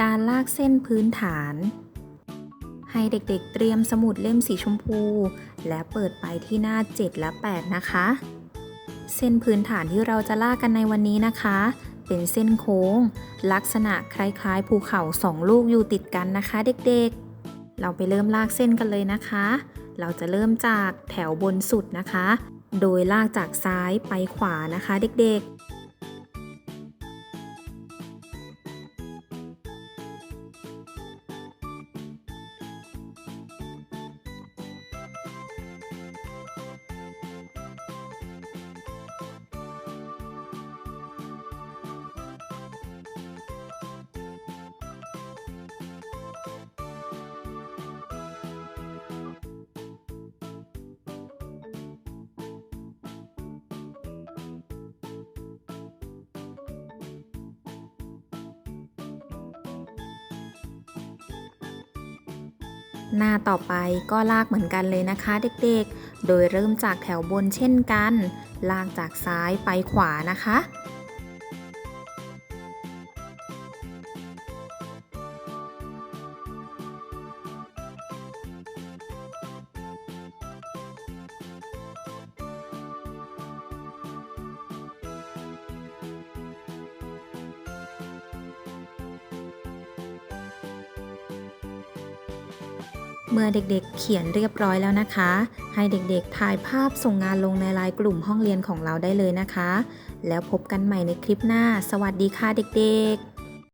การลากเส้นพื้นฐาน ให้เด็กๆเตรียมสมุดเล่มสีชมพู และเปิดไปที่หน้า 7 และ 8 นะคะ เส้นพื้นฐานที่เราจะลากกันในวันนี้นะคะ เป็นเส้นโค้ง ลักษณะคล้ายๆ ภูเขาสองลูกอยู่ติดกันนะคะ เด็กๆ เราไปเริ่มลากเส้นกันเลยนะคะ เราจะเริ่มจากแถวบนสุดนะคะ โดยลากจากซ้ายไปขวานะคะ เด็กๆ หน้าต่อไปก็ลากเหมือนกันเลยนะคะเด็กๆ โดยเริ่มจากแถวบนเช่นกัน ลากจากซ้ายไปขวานะคะ เมื่อเด็กๆเขียนเรียบร้อยแล้วนะคะ ให้เด็กๆถ่ายภาพส่งงานลงในไลน์กลุ่มห้องเรียนของเราได้เลยนะคะ แล้วพบกันใหม่ในคลิปหน้า สวัสดีค่ะเด็กๆ